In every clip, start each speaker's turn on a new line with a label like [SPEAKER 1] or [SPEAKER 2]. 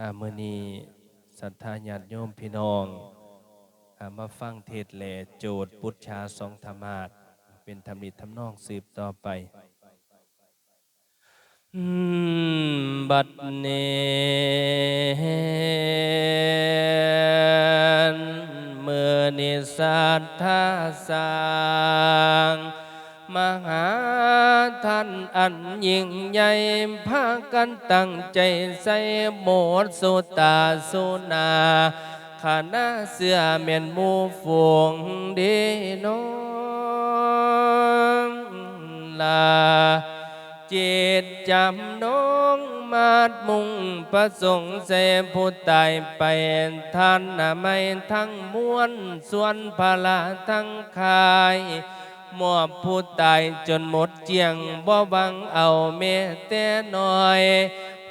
[SPEAKER 1] อามือนี้ศรัทธาญาติโยมพี่น้องอามาฟังเทศแหล่โจทย์ปุจชาสองธรรมาสเป็นธรรมนิทำนองสืบต่อไป บัดเนนเมื่อนิสัทธาสาง มหาท่านอันยิ่งใหญ่พากันตั้งใจใส่โมดสุตาสุนาขณะเสื้อเมียนมูฝูงดีน้องลาจิตจำน้องมาดมุงประสงค์เสผู้ตายไปท่านน่ะไม่ทั้งมวลส่วนพละทั้งคาย มอบผู้ตายจนหมดเจียงบ่หวังเอาเมตแต่น้อย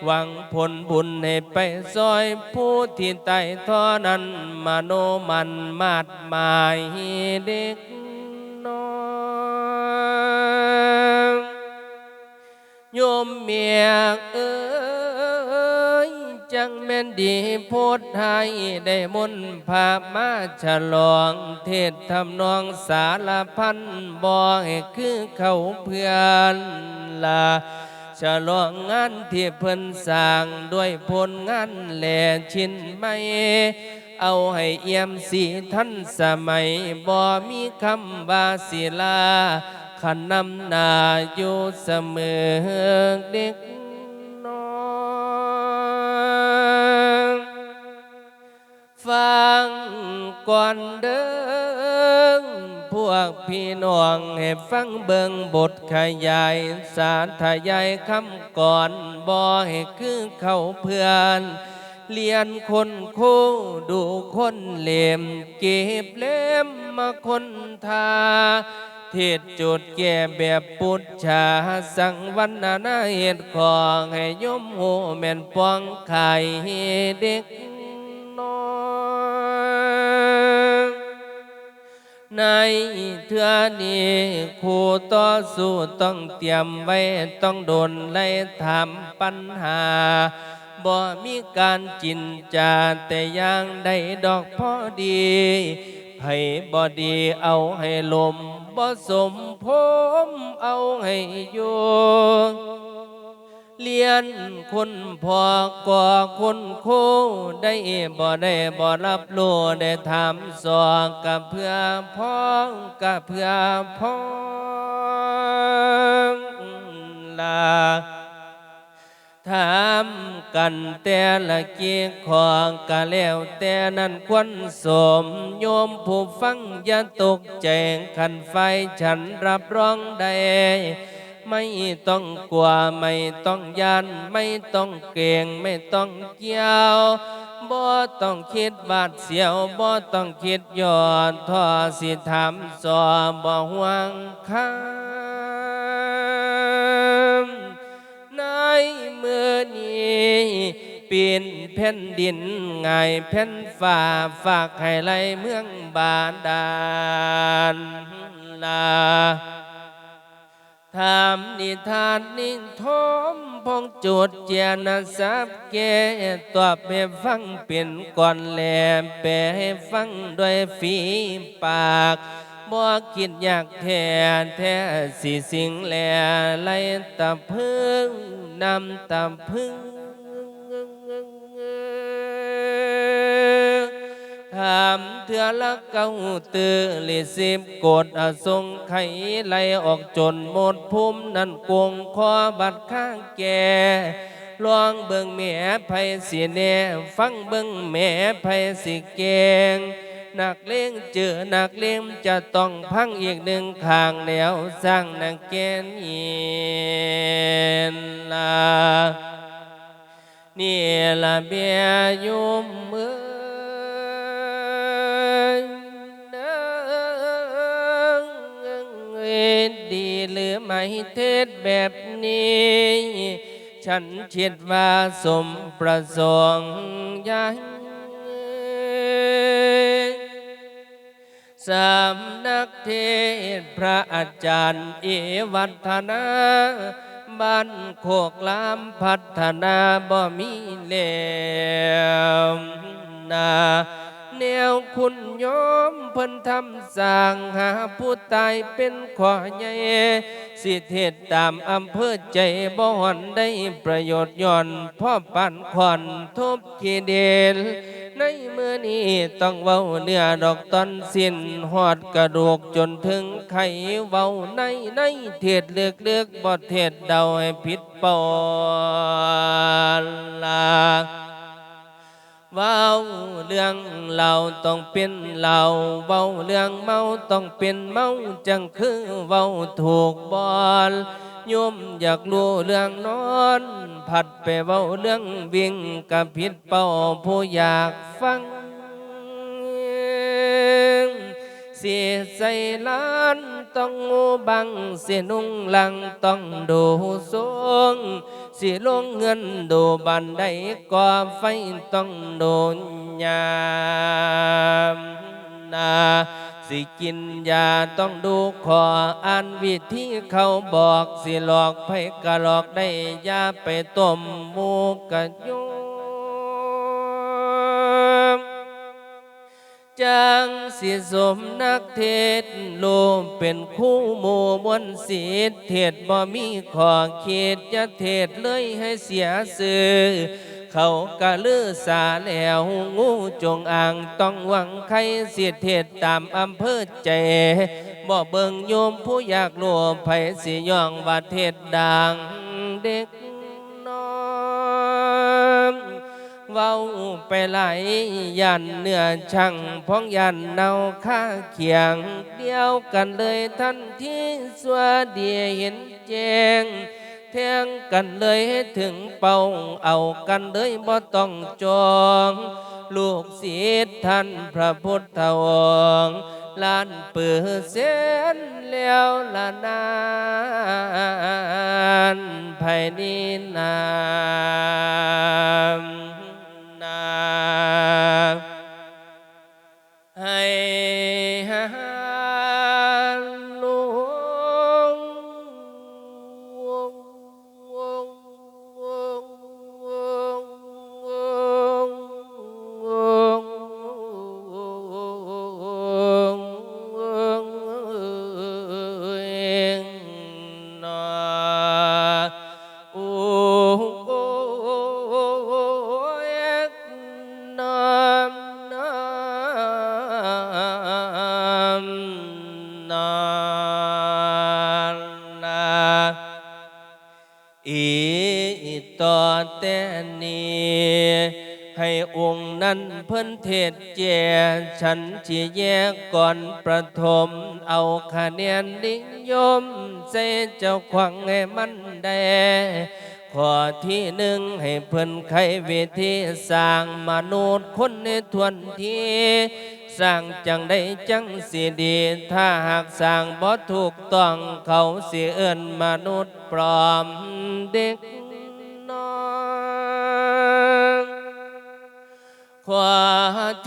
[SPEAKER 1] หวังผลบุญให้ไปซอยผู้ที่ตายท่อนั้นมโนมันมาดหมายเด็กน้อยโยมเมียเอ้ จังแม่นดีโพดให้ได้มนพามาฉลอง เทศทำนองสารพันบ่ให้คือเขาเพื่อนลาฉลองงานที่เพิ่นสร้างด้วยผลงานแหล่ชิ้นไม่เอาให้เอี่ยมสีท่านสมัยบ่มีคำว่าศิลาขันนำนาอยู่เสมอเด็กน้อย ก่อนเดิงพวกพี่น้องให้ฟังเบิงบทขยาย สาธยายคำก่อนบ่ให้คือเขาเพื่อนเรียนคนคู่ดูคนเหลมเก็บเล่มมาคนทาเทศจุดแก่แบบปุจชาสังวันนานาเหตุของให้ยมโหแม่นปองไข่เด็ก ในเทือนี้ครูต่อสู้ต้องเตรียมไว้ต้องโดนไล่ถามปัญหาบ่มีการจินจาแต่อย่างใดดอกพอดีให้บ่ดีเอาให้ลมบ่สมผมเอาให้อยู่ เลียนคนพอก่อคนโคได้บ่ได้บ่รับรู้ได้ถามสอนกับเพื่อพ้องกับเพื่อพ้องลาถามกันแต่ละเกียของกะแล้วแต่นั้นควรสมโยมผู้ฟังอย่าตกใจขันไฟฉันรับรองได้ ไม่ต้องกลัวไม่ต้องยานไม่ต้องเก่งไม่ต้องเกี่ยวบ่ต้องคิดบาดเสียวบ่ต้องคิดย้อนท่อสิถามสอบบ่ห่วงข้ามในเมื่อนี้ปีนแผ่นดินไงายแผ่นฟ้าฝากให้ไหลเมืองบาดาลลา ทำนิทานนิทมพงจุดเจียนสับเกตอบให้ฟังเป็นก่อนแหลมแปลให้ฟังด้วยฝีปากบ่คิดอยากแท้แท้สิสิงแลไลตะพึ่งนำตะพึ่งามเถื่อละเก้าตือลิสิบกดอสงไขไหลออกจนหมดภูมินั่นกวงคอบัดข้างแก่ลองเบิ่งแม่ไผสิแน่ฟังเบิ่งแม่ไผสิเก่งนักเลงเจอหนักเลงจะต้องพังอีกหนึ่งข้างแนวสร้างนักแกนเย็นลานี่ละเบียยุมมือ ดีหรือไม่เทศแบบนี้ ฉันคิดว่าสมประสงค์ยังสำนักเทศพระอาจารย์เอวัฒนาบบ้านโคกลามพัฒนาบ่มีแล้วนา แนวคุณโยมเพิ่นทำสร้างหาผู้ตายเป็นขอใหญ่สิเทศตามอำเภอใจบ่หอนได้ประโยชน์ย่อนพ่อปันขอนทุบกีเดลในมือนี้ต้องเว้าเนื้อดอกตอนสิ้นหอดกระดูกจนถึงไข่เว้าในในเทศเลือกเลือกบ่เทศเดาให้ผิดปอนลา เว้าเรื่องเราต้องเป็นเราเว้าเรื่องเมาต้องเป็นเมาจังคือเว้าถูกบอลโยมอยากรู้เรื่องนอน ผัดไปเว้าเรื่องวิ่งกับพิษเป่าผู้อยากฟัง สีใส่ล้านต้องงูบังเสียนุ่งหลังต้องดูสวงสีลงเงินดูบันไดก่อไฟต้องโดนยามนาสิกินยาต้องดูขออ่านวิธีเขาบอกสิหลอกไผกะหลอกได้ยาไปต้มหมูกะโยม จังสิสมนักเทศโลมเป็นคู่หมู่มวลศีลเทศบ่มีขอเขตจะเทศเลยให้เสียสื่อเขากะลือสาแล้วงูจงอ่างต้องหวังใครเสียเทศตามอำเภอใจบ่เบิงโยมผู้อยากรวมไผสิย่องว่าเทศดังเด็ก เว้าไปไหลายยันเนื้อช่างพ้องยันเนาค่าเขียง เดียวกันเลยทันทีสวเดียเห็นแจ้งแทงกันเลยให้ถึงเป้าเอากันเลยบ่ต้องจอง ลูกศิษย์ท่านพระพุทธองค์ลานเปื้อเส้นแล้วละนานภายนินาม ให้ อีต่อแต่นี้ให้องค์นั้นเพิ่นเทศแจฉันจีแยกก่อนประถม เอาคะแนนนิยมใส่เจ้าขวังให้มันได้ข้อที่หนึ่งให้เพิ่นไขวิธีสร้างมนุษย์คนในทวนทีสร้างจังได้จังสิดี ถ้าหากสร้างบ่ถูกต้องเขาเสิเอินมนุษย์ปลอม เด็กน้อยข้อ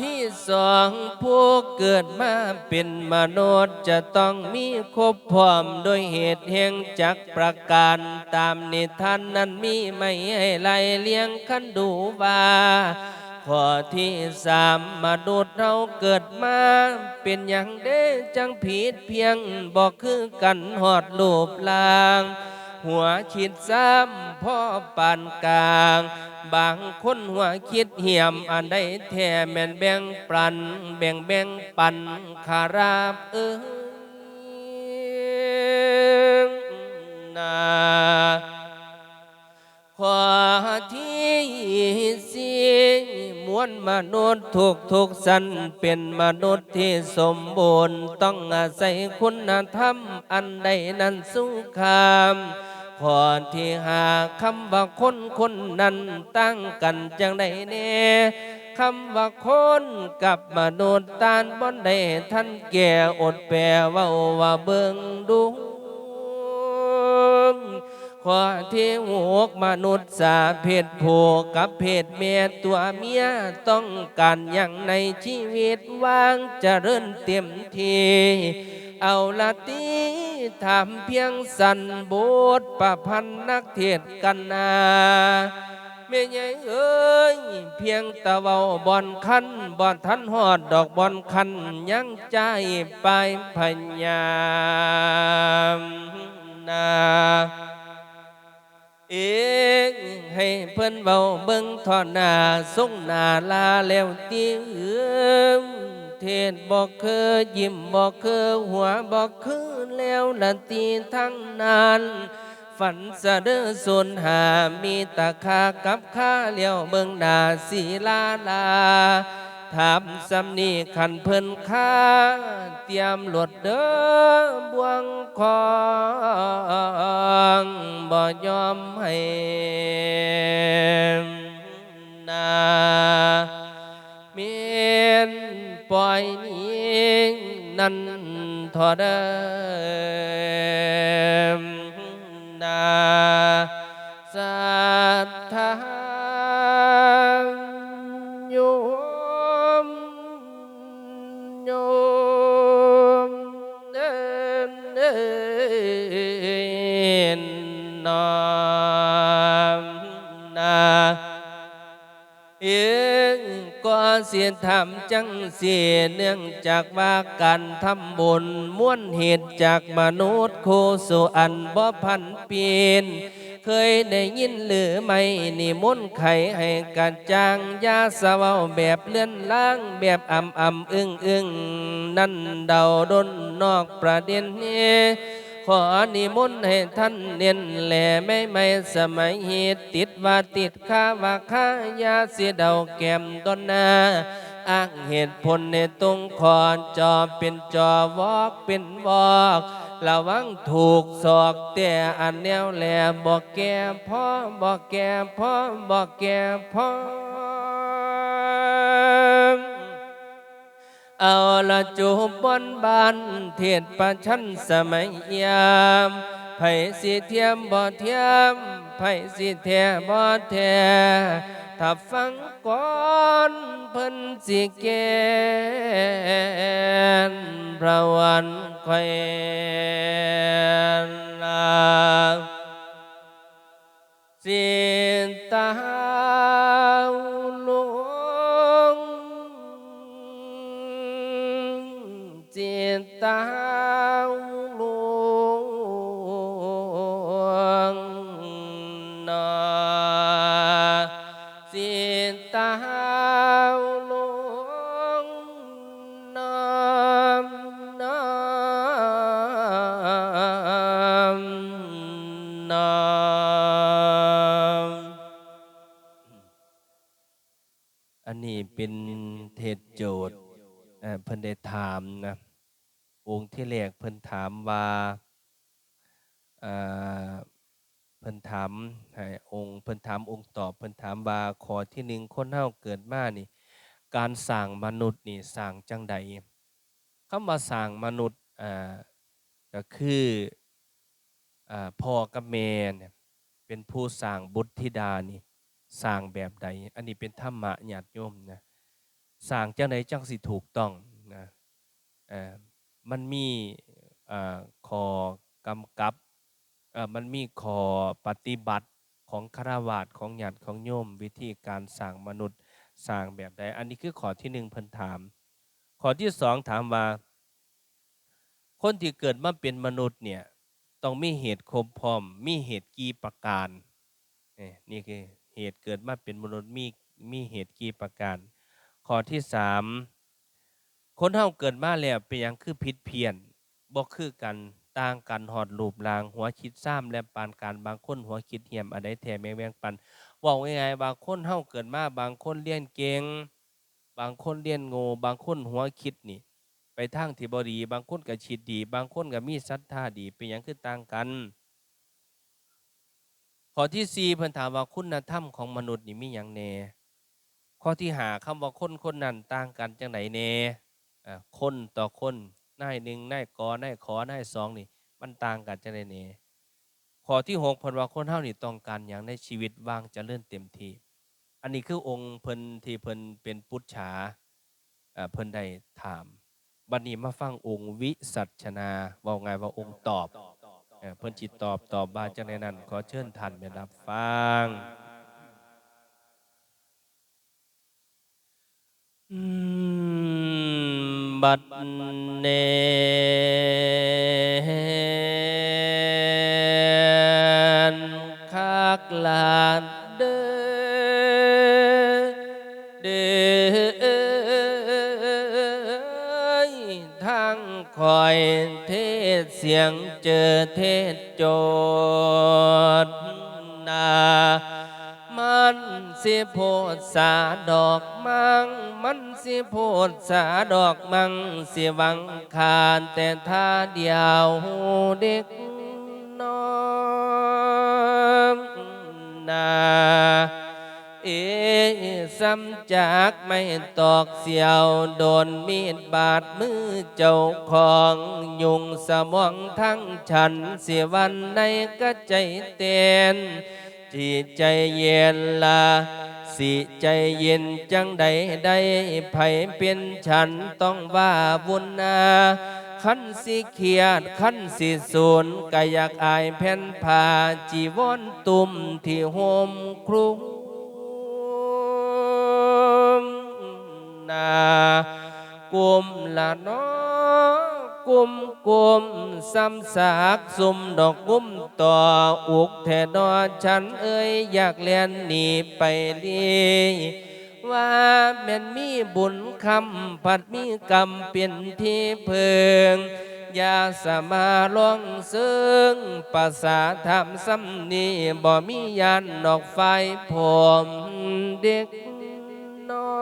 [SPEAKER 1] ที่สองผู้เกิดมาเป็นมนุษย์จะต้องมีครบพร้อมโดยเหตุแห่งจักประการตามนิทานนั้นมีไม่ให้ไล่เลี้ยงคันดูว่าข้อที่สามมนุษย์เราเกิดมา เป็นอย่างเด้จังผิดเพียงบอกคือกันหอดรูปลาง หัวคิดซ้ำพ่อปานกลาง บางคนหัวคิดเหี่ยมอันใดแท้แม่นแบ่งปัน แบ่งแบ่งปันขาราบเอ้ยนาข้อที่สีมวลมนุษย์ทุกทุกสันเป็นมนุษย์ที่สมบูรณ์ ต้องอาศัยคุณธรรมอันใดนั้นสุขาม ข้อที่หาคำว่าคนคนนั้นตั้งกันจังใดแน่คำว่าคนกับมนุษย์ตานบ่ได้ท่านแก่อดแปลว่าว่าเบิ่งดูขอที่หกมนุษย์สาเพศผู้กับเพศเมียตัวเมียต้องการอย่างในชีวิตวางจะเริญเต็มทีเอาละตี ถามเพียงสันบูดประพันธ์นักเทศกันนาแม่ใหญ่เอ้ยเพียงตะเวาบอนคันบอนทันหอดดอกบอนคันยังใจไปพยามนาเองให้เพิ่นเบาเบิ่งทอดหน้าส่งหน้าลาแล้วตีเอื้อ เทศบอกคือยิ้มบอกคือหัวบอกคือแล้วละตีทั้งนั้นฝันสะเดือส่วนหามีตาคากับข้าเลี้ยวเบิ่งนาสีลาลาถามสำนีขันเพิ่นค่าเตรียมหลดเด้อบวงคองบ่ยอมให้นาเมียน ปล่อยนี้นั่นทอดเดิมนาสัทธาโยมโยมเดินเดินนอม เสียทำจังเสียเนื่องจากว่าการทำบุญม้วนเหตุจากมนุษย์โคสุอันบ่พันเปลี่ยนเคยได้ยินหรือไม่นิมนต์ไขให้การจางยาสะเวาแบบเลื่อนล่างแบบอ่ำอ่ำอึ้งอึ้งนั่นเดาดนนอกประเด็นนี้ ขอนิมนต์ให้ท่านเน้นแหล่ไม่ไม่สมัยเหตุติดว่าติดข้าว่าข้ายาเสียเดาแก้มก้อนหน้าอ้างเหตุผลในตรงคอนจอเป็นจอวอกเป็นวอกระวังถูกศอกแต่อันแนวแหล่บอกแก่พ่อบอกแก่พ่อบอกแก่พ่อ เอาละจูบบนบานเทศประชันสมัยยามไผสิเทียมบ่เทียมไผสิแท้บ่แท้ถ้าฟังก่อนเพิ่นสิแกนประวันแควนลาสิตา โจทย์เพิ่นได้ถามนะองค์ที่แรกเพิ่นถามว่าเพิ่นถามให้องค์เพิ่นถามองค์ตอบเพิ่นถามว่าขอที่หนึ่งคนเฮาเกิดมานี่ การสร้างมนุษย์นี่สร้างจังใดคำว่าสร้างมนุษย์อ่าก็คืออ่าพ่อกับแม่เนี่ยเป็นผู้สร้างบุตรธิดานี่สร้างแบบใด อันนี้เป็นธรรมะญาติโยมนะ สร้างจังใดจังสิถูกต้องนะมันมีข้อกำกับมันมีข้อปฏิบัติของคาวาสของญาติของโยม วิธีการสร้างมนุษย์สร้างแบบใดอันนี้คือข้อที่หนึ่งเพิ่นถามข้อที่สองถามว่า คนที่เกิดมาเป็นมนุษย์เนี่ยต้องมีเหตุครบพร้อม มีเหตุกี่ประการนี่นี่คือเหตุเกิดมาเป็นมนุษย์มีมีเหตุกี่ประการ ข้อที่สามคนเฮาเกิดมาแล้วเป็นหยังคือผิดเพี้ยนบ่คือกันต่างกันหอดรูปราง หัวคิดซ้ำและปานการบางคนหัวคิดเหี่ยมอันใดแท้แม่งแวงปันว้าง่ายๆบางคนเฮาเกิดมาบางคนเรียนเก่งบางคนเรียนโง่บางคนหัวคิดนี่ ไปทางที่บ่ดี บางคนก็คิดดี บางคนก็มีศรัทธาดีเป็นหยังคือต่างกันข้อที่สี่เพิ่นถามว่าคุณธรรมของมนุษย์นี่มีหยังแน่ ข้อที่หาคำว่าคนคนนั้นต่างกันจังไหนแน่อ่าคนต่อคนนายหนึ่งนายกอนายขอนายสองนี่ มันต่างกันจังไหนแน่ข้อที่หกพิ่นว่าคนเฮานี่ต้องการอย่างในชีวิตวางจะเจริญเต็มทีอันนี้คือองค์เพิ่นที่เพิ่นเป็นปุจฉาเพิ่นได้ถามบัดนี้มาฟังองค์วิสัชนาว่าไงว่าองค์ตอบเอ่อเพิ่นจิตตอบตอบบาจังในนั้น ขอเชิญท่านไปรับฟัง อืมบัดเนนคักลานเด้อ สียงเจอเทศโจดนามันสิโพดสาดอกมัง มันสิโพดสาดอกมังสิวังคานแต่ท่าเดียวเด็กน้องนาเอซ้ำจากไม่ตอกเสียว โดนมีดบาดมือเจ้าของยุงสมองทั้งฉันเสียวันในก็ใจเต้น จิตใจเย็นละสิใจเย็นจังใดได้ไผเป็นฉันต้องว่าบุญนาขันสิเขียดขันสิสูนก็อยากอายแผ่นผาจีวรตุ่มที่โฮมครุมนากุมละน้อ กุมกุมซ้ำสากซุมดอกกุ้มต่ออุกแทดอฉันเอ้ยอยากเลียนหนีไปลีว่าแม่นมีบุญคำผัดมีกรรมเป็นที่เพิงอย่าสมาลองซึ่งภาษาธรรมสำนีบ่มียานดอกไฟผมเด็กน้อ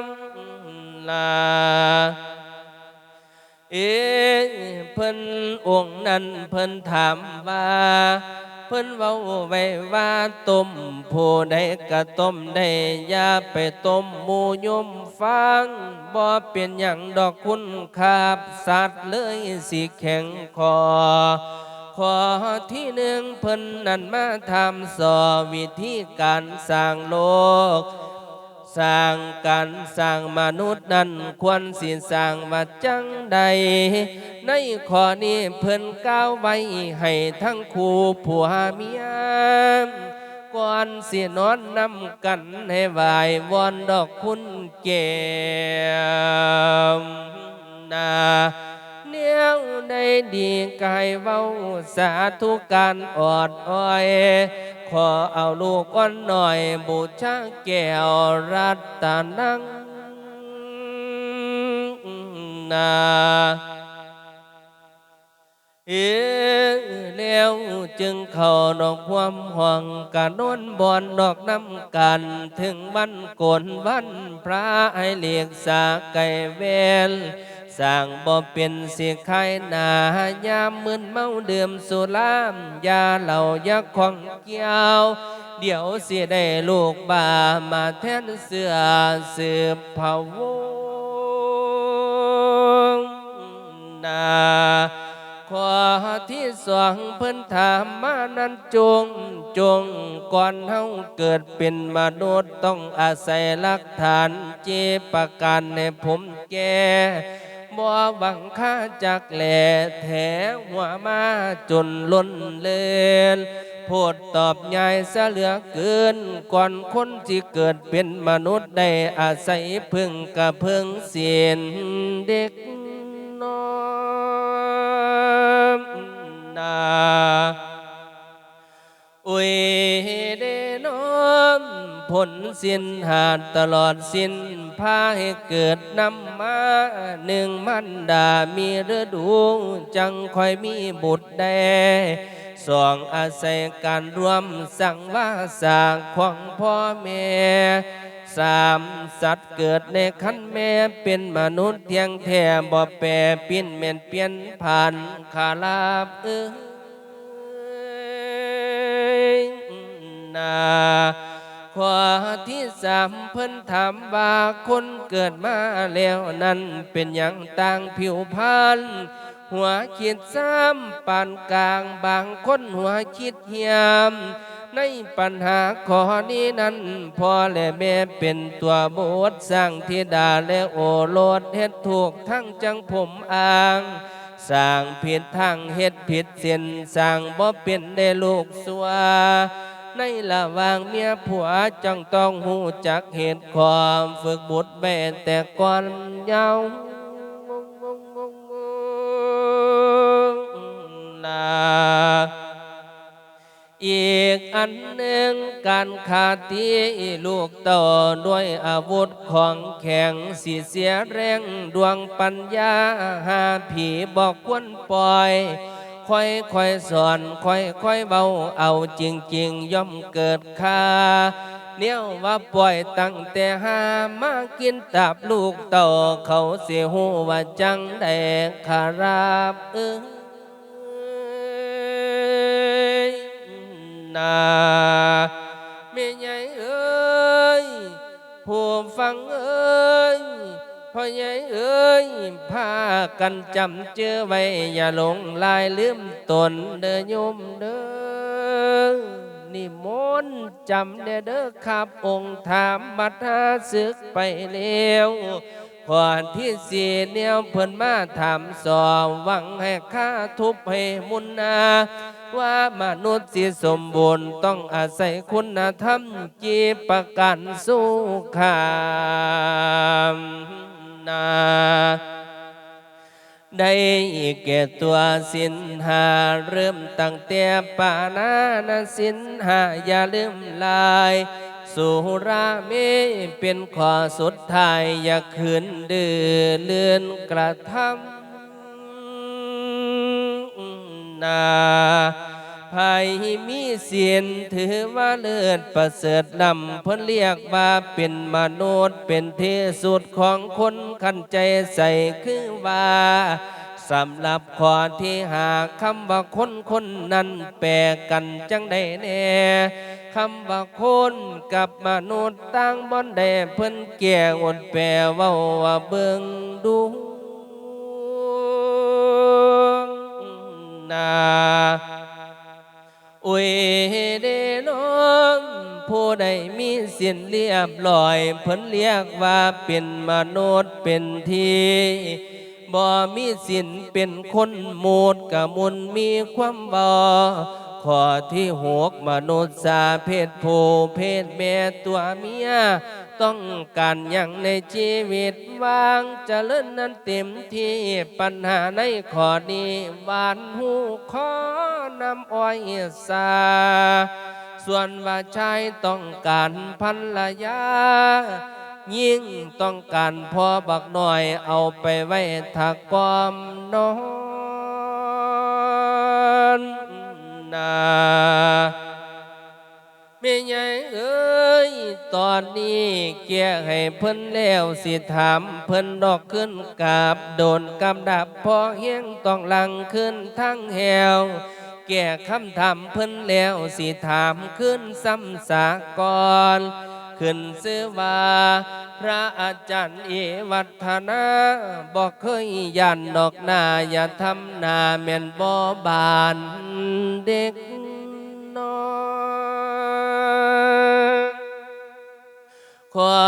[SPEAKER 1] งลา เอเพิ่นองค์นั้นเพิ่นถามว่า เพิ่นเว้าไว้ว่าต้มผู้ใดก็ต้มได้อย่าไปต้มหมูยมฟังบ่เป็นหยังดอกคุณคาบสัตว์เลยสิแข็งคอขอที่หนึ่งเพิ่นนั้นมาทำสอวิธีการสร้างโลก สร้างการสร้างมนุษย์นั้นควรสิสร้างว่าจังใด ในข้อนี้เพิ่นก้าวไว้ให้ทั้งคู่ผัวเมียก่อนสินอนนำกันให้ไหววอนดอกคุณเกมนาเนียวได้ดีกายเว้าสาธุการออดอ้อย ขอเอาลูกก้อนหน่อยบูชาแก้วรัตตานังนาเอแล้วจึงเข้าดอกความห่วงกะนวนบอนดอกน้ำกัน ถึงวันโกนวันพระให้เลียกสาไก่เวล สร้างบ่เป็นสิใครหนายามมึนเมาดื่มสุรามยาเหล่ายาของเกี่ยว เดี๋ยวเสิได้ลูกบามาแทนเสือสืบเผ่าวงนาขอที่สองเพิ่นถามมานั้นจงจงก่อนเฮาเกิดเป็นมนุษย์ต้องอาศัยหลักฐานเจประกันให้ผมแก่ บ่หวังค่าจากแหล่แถหัวมาจนล้นเลนโพดตอบยายซะเหลือเกิน ก่อนคนที่เกิดเป็นมนุษย์ได้อาศัยพึ่งกะพึ่งเสียนเด็กน้อมนาอุยเดน้อม ผลสิ้นหาดตลอดสิ้นพาให้เกิดนำมาหนึ่งมันดามีฤดูจังคอยมีบุตรแดสองอาศัยการรวมสั่งว่าสางของพ่อแม่สามสัตว์เกิดในคันแม่เป็นมนุษย์เทียงแท่บ่แปรปลี่ยนเมนเปลี่ยนผ่านขาลาบเอ้ยนา ข้อที่สามเพิ่นถามว่าคนเกิดมาแล้วนั้นเป็นอย่างต่างผิวพรรณหัวคิดซ้ำปานกลางบางคนหัวคิดเหียม ในปัญหาข้อนี้นั้นพ่อและแม่เป็นตัวบทสร้างธิดาและโอโลดเฮ็ดถูกทั้งจังผมอ้างสร้างผิดทางเฮ็ดผิดเส้นสร้างบ่เป็นได้ลูกสัว ในระหว่างเมียผัวจังต้องหูจักเหตุความฝึกบุตรแม่แต่ก่อนเยาว์นาอีกอันหนึ่งการขาดที่ลูกต่อด้วยอาวุธของแข็งสีเสียแรงดวงปัญญาหาผีบอกควรปล่อย ค่อยค่อยสอนค่อยค่อยเบาเอาจริงจริงย่อมเกิดค่าเนี่ยว่าปล่อยตั้งแต่หามากินตับลูกเต่าเขาเสียหูว่าจังได้ขาราบเออนาแม่ใหญ่เอ้ยผู้ฟังเอ้ย พ่อใหญ่เอ้ยพากันจำเจอไว้ อย่าหลงลายลืมตนเด้อโยมเด้อนิมนจำเด้อเด้อครับองค์ถามบัดหาศึกไปแล้วก่อนที่สีเนียวเพิ่นมาถามสอบหวังให้ข้าทุบให้มุนนา ว่ามนุษย์ที่สมบูรณ์ต้องอาศัยคุณธรรมจีประกันสู้ขาม นาได้แก่ตัวสินหาเริ่มตั้งแต่ปานานาสินหาอย่าลืมลาย สุราเมเป็นข้อสุดท้าย อย่าขืนดื้อเลื่อนกระทำนา ภัยมีเสียนถือว่าเลิศประเสริฐนำเพิ่นเรียกว่าเป็นมนุษย์เป็นที่สุดของคนขันใจใส่คือว่าสำหรับข้อที่หาคำว่าคนคนนั้นแปลกันจังได้แน่คำว่าคนกับมนุษย์ต่างบอนได้เพิ่นแก่อดแปลว่าว่าเบิ่งดูนา อุยเดน้องผู้ใดมีสินเรียบร้อยเพิ่นเรียกว่าเป็นมนุษย์เป็นทีบ่มีสินเป็นคนมูดกะมุนมีความบ่ขอที่หกมนุษย์สาเพศผู้เพศแม่ตัวเมีย ต้องการอย่างในชีวิตวางจะเลิ่นนั้นเต็มที่ปัญหาในขอนี้หวานหูขอนำอ้อยสา ส่วนว่าชายต้องการพันละยายิ่งต้องการพอบักหน่อยเอาไปไว้ถักกอมนอนนา ม่ใหญ่เอ้ย ตอนนี้แก่ให้เพิ่นแล้วสิถามเพิ่นดอกขึ้นกาบโดนกำดับพอเฮียงต้องลังขึ้นทั้งแหวแก่คำถามเพิ่นแล้วสิถามขึ้นซ้ำสากรขึ้นซื้อว่าพระอาจารย์เอวัฒนาบอกเคยยันดอกหน้าอย่าทำหน้าแม่นบ่บานเด็กน้อย ข้อ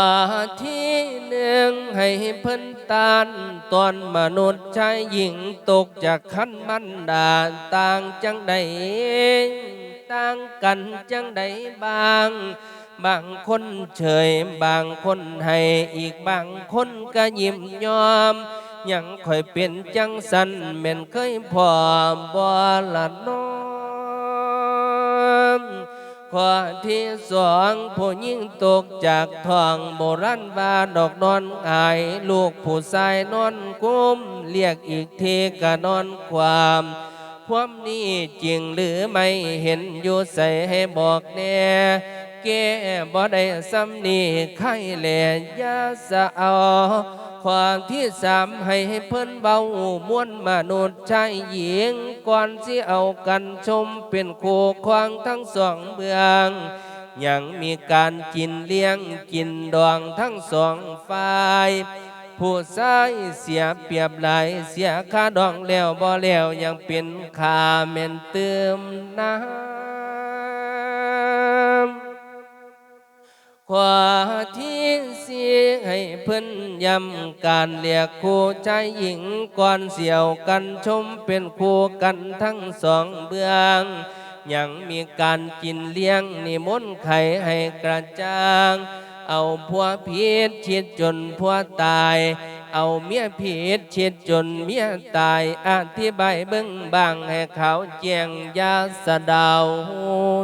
[SPEAKER 1] ที่หนึ่งให้เพิ่นตานตอนมนุษย์ชายหญิงตกจากขั้นมันดาต่างจังใดต่างกันจังใดบาง บางคนเฉยบางคนให้อีกบางคนก็ยิ้มยอมยังค่อยเป็นจังสันแม่นเคยพอบ่ละน้อ ข้อที่สองผู้หญิงตกจากทองโบราณว่าดอกนอนอาย ลูกผู้ชายนอนกุ้ม เรียกอีกทีก็นอนความความนี้จริงหรือไม่เห็นอยู่ใส่ให้บอกแน่แก่บ่ได้ซ้ำนี่ไข่แหล่ยาสะเอาความที่สามให้เพิ่นเบามวนมนุษย์ชายหญิง ก่อนสิเอากันชมเป็นคู่ควางทั้งสองเบืองยังมีการกินเลี้ยงกินดองทั้งสองฝ่ายผู้ชายเสียเปรียบหลายเสียค่าดองแล้วบ่แล้วยังเป็นค่าเมนเติมน้ำ ขวาที่เสียให้เพิ่นยำการเรียกคู่ใจหญิงก่อนเสี่ยวกันชมเป็นคู่กันทั้งสองเบื้องยังมีการกินเลี้ยงนิมนต์ไข่ให้กระจ่าง เอาผัวผิดชิดจนผัวตาย เอาเมียผิดชิดจนเมียตาย อธิบายเบิ่งบางให้เขาแจ้งยาสะดาว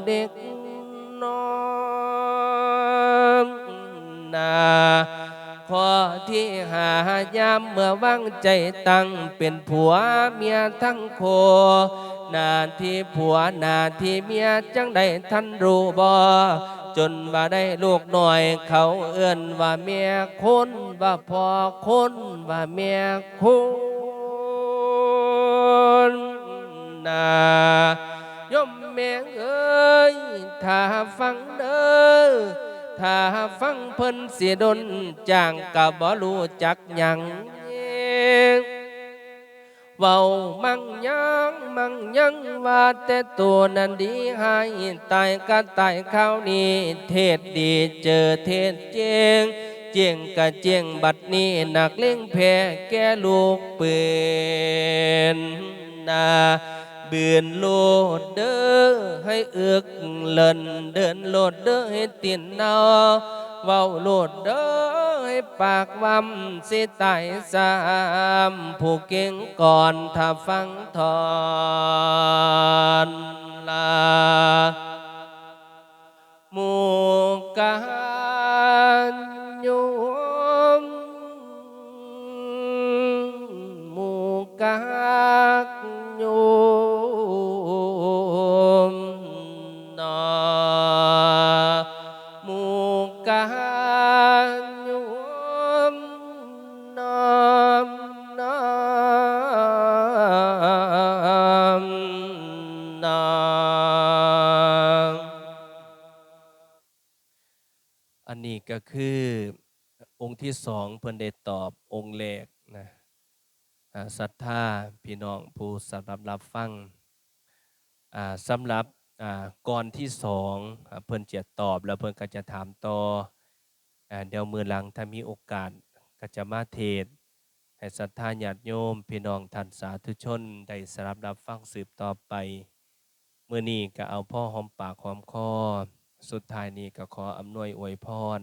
[SPEAKER 1] เด็กน้อย ยามเมื่อวางใจตั้งเป็นผัวเมียทั้งโค นาที่ผัวนาที่เมียจังได้ท่านรู้บ่จนว่าได้ลูกหน่อย เขาเอื้อนว่าเมียคนว่าพ่อคนว่าเมียคนนาย่อมแม่เอ้ยถ้าฟังเด้อ ถ้าฟังเพิ่นเสียดนจางกับบ่รู้จักหยังเว้ามั่งยังมั่งยังว่าแต่ตัวนั้นดีให้ตายก็ตายข้าวนี้เทศดีเจอเทศเจงเจียงกะเจียงบัดนี้หนักเล่งแพ้แก่ลูกเปืนนา เบือนโลดเด้อให้เอือกเลินเดินโลดเด้อให้ อันนี้ก็คือองค์ที่สองเพิ่นได้ตอบองค์แรกนะศรัทธาพี่น้องผู้สำหรับรับฟังสำหรับก่อนที่สองเพิ่นจะตอบแล้วเพิ่นก็จะถามต่ออเดี๋ยวมือหลังถ้ามีโอกาสก็จะมาเทศให้ศรัทธาญาติโยม พี่น้องท่านสาธุชน ได้สรับรับฟังสืบต่อไป เมื้อนี้ก็เอาพ่อหอมปากหอมคอ สุดท้ายนี้ก็ขออำนวยอวยพร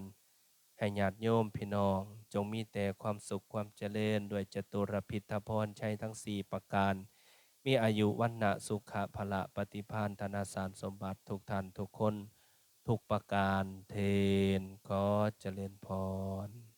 [SPEAKER 1] ให้ญาติโยมพี่น้อง จงมีแต่ความสุขความเจริญด้วยจตุรพิธพรชัยทั้งสี่ประการ มีอายุวันนะสุขะพละปฏิพานธนาสารสมบัติทุกท่านทุกคน ทุกประการเทนขอเจริญพร